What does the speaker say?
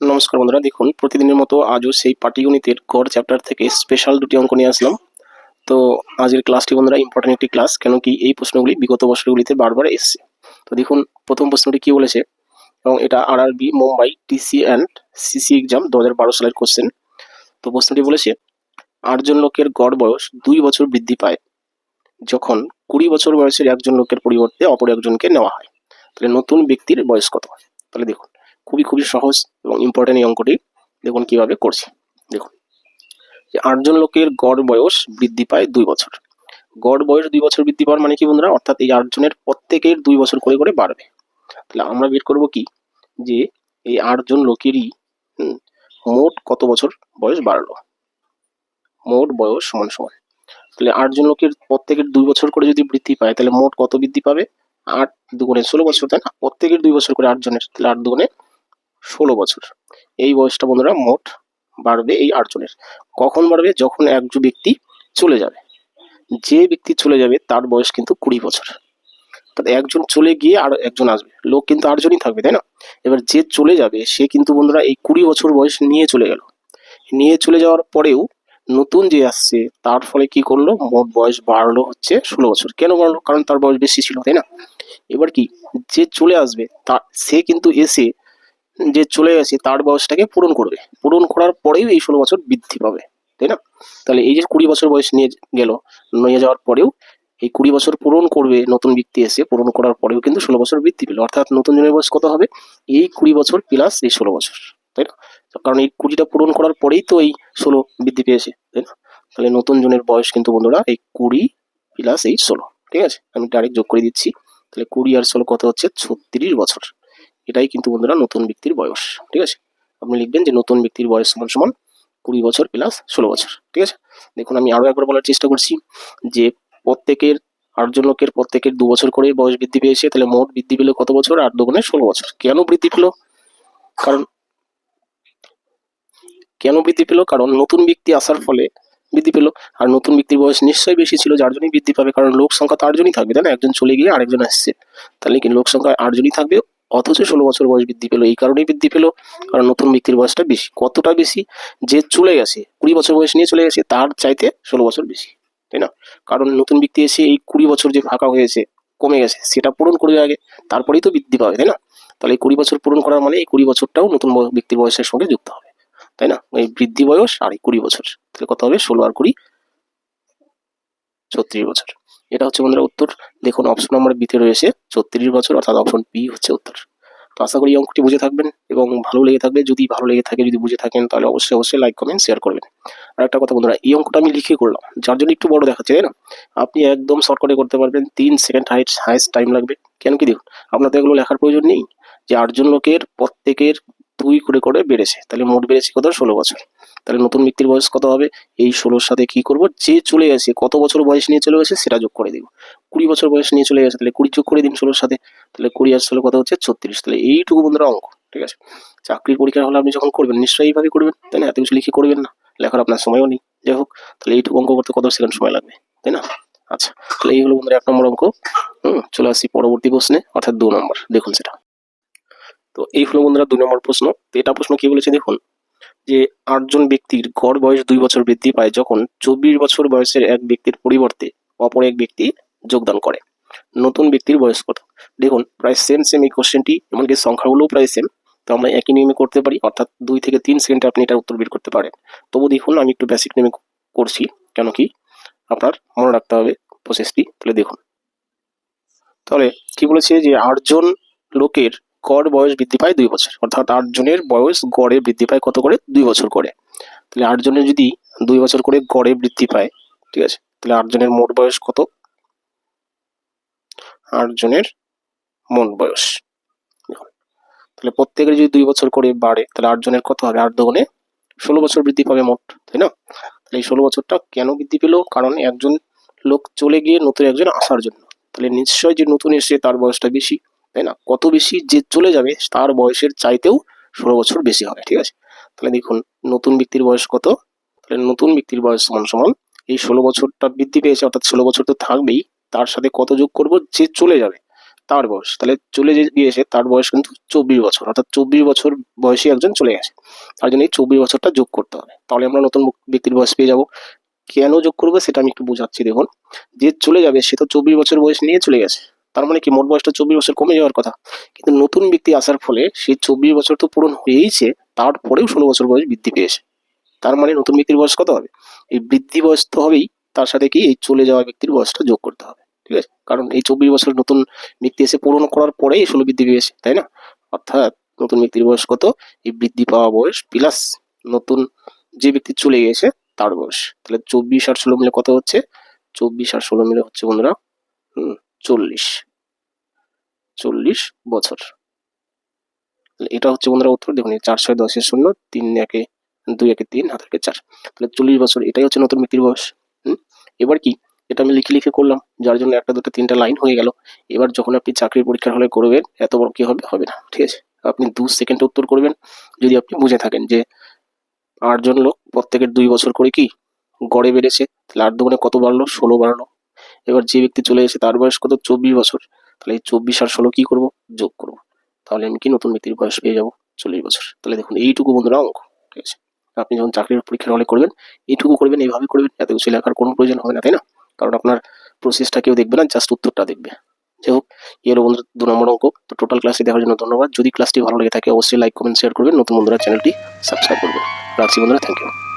নমস্কার বন্ধুরা, দেখুন, প্রতিদিনের মতো আজও সেই পার্টি পাটিগণিতের গড় চ্যাপ্টার থেকে স্পেশাল দুটি অঙ্ক নিয়ে আসলাম। তো আজকের ক্লাসটি বন্ধুরা ইম্পর্টেন্ট একটি ক্লাস কেন কি এই প্রশ্নগুলি বিগত বছরগুলিতে বারবার এসছে। তো দেখুন, প্রথম প্রশ্নটি কি বলেছে? এবং এটা R R B Mumbai TC and CC exam দু হাজার বারো সালের কোশ্চেন তো প্রশ্নটি বলেছে, আটজন লোকের গড় বয়স দুই বছর বৃদ্ধি পায়, যখন কুড়ি বছর বয়সের একজন লোকের পরিবর্তে অপর একজনকে নেওয়া হয়। তাহলে নতুন ব্যক্তির বয়স কত? তাহলে দেখুন খুবই খুবই সহজ এবং ইম্পর্টেন্ট এই অঙ্কটি। দেখুন কীভাবে করছে। দেখুন, যে আটজন লোকের গড় বয়স বৃদ্ধি পায় দুই বছর। গড় বয়স দুই বছর বৃদ্ধি পাওয়ার মানে কি বন্ধুরা? অর্থাৎ এই আটজনের প্রত্যেকের দুই বছর করে করে বাড়বে। তাহলে আমরা বের করব কি? যে এই আটজন লোকেরই মোট কত বছর বয়স বাড়লো? মোট বয়স সমান সমান। তাহলে আটজন লোকের প্রত্যেকের দুই বছর করে যদি বৃদ্ধি পায়, তাহলে মোট কত বৃদ্ধি পাবে? আট দুগুণে ষোলো বছর, তাই না? প্রত্যেকের দুই বছর করে আটজনের, তাহলে আট দুগুণে ষোলো বছর। এই বয়সটা বন্ধুরা মোট বাড়বে এই আটজনের কখন বাড়বে? যখন একজন ব্যক্তি চলে যাবে। যে ব্যক্তি চলে যাবে তার বয়স কিন্তু কুড়ি বছর। একজন চলে গিয়ে আর একজন আসবে। লোক কিন্তু আটজনই থাকবে, তাই না? এবার যে চলে যাবে, সে কিন্তু বন্ধুরা এই কুড়ি বছর বয়স নিয়ে চলে গেল। নিয়ে চলে যাওয়ার পরেও নতুন যে আসছে, তার ফলে কি করল? মোট বয়স বাড়লো হচ্ছে ষোলো বছর। কেন বাড়লো? কারণ তার বয়স বেশি ছিল, তাই না? এবার কি? যে চলে আসবে, তা সে কিন্তু এসে যে চলে গেছে তার বয়সটাকে পূরণ করবে। পূরণ করার পরেই এই ষোলো বছর বৃদ্ধি পাবে, তাই না? তাহলে এই যে কুড়ি বছর বয়স নিয়ে গেল, নিয়ে যাওয়ার পরেও এই কুড়ি বছর পূরণ করবে, নতুন ব্যক্তি এসে পূরণ করার পরেও কিন্তু ষোলো বছর বৃদ্ধি পেল। অর্থাৎ নতুন জনের বয়স কত হবে? এই কুড়ি বছর প্লাস এই ষোলো বছর, তাই না? কারণ এই কুড়িটা পূরণ করার পরেই তো এই ষোলো বৃদ্ধি পেয়েছে, তাই না? তাহলে নতুন জনের বয়স কিন্তু বন্ধুরা এই কুড়ি প্লাস এই ষোলো, ঠিক আছে? আমি ডাইরেক্ট যোগ করে দিচ্ছি। তাহলে কুড়ি আর ষোলো কত হচ্ছে? ছত্রিশ বছর। এটাই কিন্তু বন্ধুরা নতুন ব্যক্তির বয়স, ঠিক আছে? আপনি লিখবেন যে নতুন ব্যক্তির বয়স সমান সমান কুড়ি বছর প্লাস ষোলো বছর, ঠিক আছে? দেখুন, আমি আরও একবার বলার চেষ্টা করছি যে প্রত্যেকের, আটজন লোকের প্রত্যেকের দু বছর করে বয়স বৃদ্ধি পেয়েছে, তাহলে মোট বৃদ্ধি পেল কত বছর? আট দুগুণে ষোলো বছর। কেন বৃদ্ধি পেল? কারণ কেন বৃদ্ধি পেল? কারণ নতুন ব্যক্তি আসার ফলে বৃদ্ধি পেল। আর নতুন ব্যক্তির বয়স নিশ্চয়ই বেশি ছিল, যার জন্যই বৃদ্ধি পাবে। কারণ লোক সংখ্যা তো আটজনই থাকবে, তাই না? একজন চলে গিয়ে আরেকজন আসছে। তাহলে কি লোক সংখ্যা আটজনই থাকবে? অথচ ষোলো বছর বয়স বৃদ্ধি পেল। এই কারণেই বৃদ্ধি পেল, কারণ নতুন ব্যক্তির বয়সটা বেশি। কতটা বেশি? যে চলে গেছে, কুড়ি বছর বয়স নিয়ে চলে গেছে, তার চাইতে ষোলো বছর বেশি, তাই না? কারণ নতুন ব্যক্তি এসে এই কুড়ি বছর যে ফাঁকা হয়েছে, কমে গেছে, সেটা পূরণ করবে আগে, তারপরেই তো বৃদ্ধি পাবে, তাই না? তাহলে এই কুড়ি বছর পূরণ করার মানে এই কুড়ি বছরটাও নতুন ব্যক্তির বয়সের সঙ্গে যুক্ত হবে, তাই না? এই বৃদ্ধি বয়স আর এই কুড়ি বছর, তাহলে কত হবে? ষোলো আর কুড়ি, ছত্রিশ বছর। এটা হচ্ছে বন্ধুরা উত্তর। দেখুন অপশন নম্বর বিতে রয়েছে ছত্রিশ বছর, অর্থাৎ অপশন বি হচ্ছে উত্তর। তো আশা করি এই অঙ্কটি বুঝে থাকবেন এবং ভালো লেগে থাকবে যদি ভালো লেগে থাকে, যদি বুঝে থাকেন, তাহলে অবশ্যই অবশ্যই লাইক কমেন্ট শেয়ার করবেন। আর একটা কথা বন্ধুরা, এই অঙ্কটা আমি লিখে করলাম, যার জন্য একটু বড় দেখাচ্ছে, তাই না? আপনি একদম শর্টকাটে করতে পারবেন, তিন সেকেন্ড হাইট হাইস্ট টাইম লাগবে। কেন কি দেখুন আপনার তো এগুলো লেখার প্রয়োজন নেই যে আটজন লোকের প্রত্যেকের দুই করে করে বেড়েছে, তাহলে মোট বেড়েছে কত? ষোলো বছর। তাহলে নতুন ব্যক্তির বয়স কত হবে? এই ষোলোর সাথে কি করব? যে চলে গেছে, কত বছর বয়স নিয়ে চলে গেছে সেটা যোগ করে দিব। কুড়ি বছর বয়স নিয়ে চলে গেছে, তাহলে কুড়ি যোগ করে দিন ষোলোর সাথে, তাহলে কুড়ি আর ষোলো কত হচ্ছে? ছত্রিশ। তাহলে এইটুকু বন্ধুরা অঙ্ক, ঠিক আছে? চাকরির পরীক্ষা হলে আপনি যখন করবেন, নিশ্চয়ই এইভাবে করবেন, তাই না? এত কিছু লিখে করবেন না। লেখার আপনার সময়ও নেই। যাই হোক, তাহলে এইটুকু অঙ্ক করতে কত সেকেন্ড সময় লাগবে, তাই না? আচ্ছা তাহলে এই হলো বন্ধুরা এক নম্বর অঙ্ক। হুম, চলে আসছি পরবর্তী প্রশ্নে, অর্থাৎ দু নম্বর। দেখুন সেটা। তো এই হলো বন্ধুরা দুই নম্বর প্রশ্ন। তো এটা প্রশ্ন কি বলেছে দেখুন? যে আটজন ব্যক্তির গড় বয়স দুই বছর বৃদ্ধি পায় যখন চব্বিশ বছর বয়সের এক ব্যক্তির পরিবর্তে অপর এক ব্যক্তি যোগদান করে। নতুন ব্যক্তির বয়স কত? দেখুন, প্রায় সেম সেম এই কোশ্চেনটি এমনকি সংখ্যাগুলোও প্রায় সেম তো আমরা একই নিয়মে করতে পারি, অর্থাৎ দুই থেকে তিন সেকেন্ডে আপনি এটার উত্তর বের করতে পারেন। তবু দেখুন, আমি একটু বেসিক নিয়মে করছি, কেন কি? আপনার মনে রাখতে হবে প্রসেসটি তাহলে দেখুন। তাহলে কি বলেছে যে আটজন লোকের গড় বয়স বৃদ্ধি পায় দুই বছর। অর্থাৎ আটজনের বয়স গড়ে বৃদ্ধি পায় কত করে? দুই বছর করে। তাহলে আটজনের যদি দুই বছর করে গড়ে বৃদ্ধি পায়, ঠিক আছে? তাহলে আটজনের মোট বয়স কত? আটজনের মোট বয়স। তাহলে প্রত্যেকের যদি দুই বছর করে বাড়ে, তাহলে আটজনের কত হবে? আট দুগুণে ষোলো বছর বৃদ্ধি পাবে মোট, তাই না? তাহলে এই ষোলো বছরটা কেন বৃদ্ধি পেল? কারণ একজন লোক চলে গিয়ে নতুন একজন আসার জন্য। তাহলে নিশ্চয় যে নতুন এসে তার বয়সটা বেশি। তাই না? কত বেশি যে চলে যাবে, তার বয়সের চাইতেও ষোলো বছর বেশি হবে, ঠিক আছে? তাহলে দেখুন, নতুন ব্যক্তির বয়স কত? তাহলে নতুন ব্যক্তির বয়স সমান সমান এই ষোলো বছরটা বৃদ্ধি পেয়েছে, অর্থাৎ ষোলো বছর তো থাকবেই, তার সাথে কত যোগ করব? যে চলে যাবে, তার বয়স। তাহলে চলে যে গিয়েছে, তার বয়স কিন্তু চব্বিশ বছর, অর্থাৎ চব্বিশ বছর বয়সী একজন চলে গেছে। তার জন্য এই চব্বিশ বছরটা যোগ করতে হবে। তাহলে আমরা নতুন ব্যক্তির বয়স পেয়ে যাব। কেন যোগ করব সেটা আমি একটু বোঝাচ্ছি, দেখুন। যে চলে যাবে, সে তো চব্বিশ বছর বয়স নিয়ে চলে গেছে। তার মানে কি, মোট বয়সটা চব্বিশ বছর কমে যাওয়ার কথা। কিন্তু নতুন ব্যক্তি আসার ফলে সেই চব্বিশ বছর তো পূরণ হয়েইছে, তারপরেও ষোলো বছর বয়স বৃদ্ধি পেয়েছে। তার মানে নতুন ব্যক্তির বয়স কত হবে? এই বৃদ্ধি বয়স তো হবেই, তার সাথে কি এই চলে যাওয়া ব্যক্তির বয়সটা যোগ করতে হবে, ঠিক আছে? কারণ এই চব্বিশ বছর নতুন ব্যক্তি এসে পূরণ করার পরেই ষোলো বৃদ্ধি পেয়েছে, তাই না? অর্থাৎ নতুন ব্যক্তির বয়স কত? এই বৃদ্ধি পাওয়া বয়স প্লাস নতুন যে ব্যক্তি চলে গেছে, তার বয়স। তাহলে চব্বিশ আর ষোলো মিলে কত হচ্ছে? চব্বিশ আর ষোলো মিলে হচ্ছে বন্ধুরা চল্লিশ। চল্লিশ বছর। এটা হচ্ছে বন্ধুরা উত্তর। দেখুন চার ছয় দশের শূন্য, তিন একে দুই একে তিন, হাত একে চার। তাহলে চল্লিশ বছর, এটাই হচ্ছে নতুন ব্যক্তির বয়স। এবার কি? এটা আমি লিখে লিখে করলাম, যার জন্য একটা, দুটো, তিনটা লাইন হয়ে গেল। এবার যখন আপনি চাকরির পরীক্ষার হলে করবেন, এত বড় কি হবে? হবে না, ঠিক আছে? আপনি দু সেকেন্ড উত্তর করবেন, যদি আপনি বুঝে থাকেন যে আটজন লোক প্রত্যেকের দুই বছর করে কি গড়ে বেড়েছে, তাহলে আট দুগুণে কত বাড়লো? ষোলো বাড়লো। এবার যে ব্যক্তি চলে এসে, তার বয়স কত? চব্বিশ বছর। তাহলে চব্বিশ আর ষোলো কি করব? যোগ করব। তাহলে আমি কি নতুন ব্যক্তির বয়স পেয়ে যাব? চল্লিশ বছর। তাহলে দেখুন, এইটুকু বন্ধুরা অঙ্ক, ঠিক আছে? আপনি যখন চাকরির পরীক্ষার হলে করবেন, এইটুকু করবেন, এইভাবে করবেন, এত কিছু লেখার কোনো প্রয়োজন হবে না, তাই না? কারণ আপনার প্রসেসটা কেউ দেখবে না জাস্ট উত্তরটা দেখবে। যাই হোক, এই হলো বন্ধুরা দু নম্বর অঙ্ক। তো টোটাল ক্লাসটি দেখার জন্য ধন্যবাদ। যদি ক্লাসটি ভালো লেগে থাকে, অবশ্যই লাইক কমেন্ট শেয়ার করবেন। নতুন বন্ধুরা চ্যানেলটি সাবস্ক্রাইব করবেন। রাখছি বন্ধুরা থ্যাংক ইউ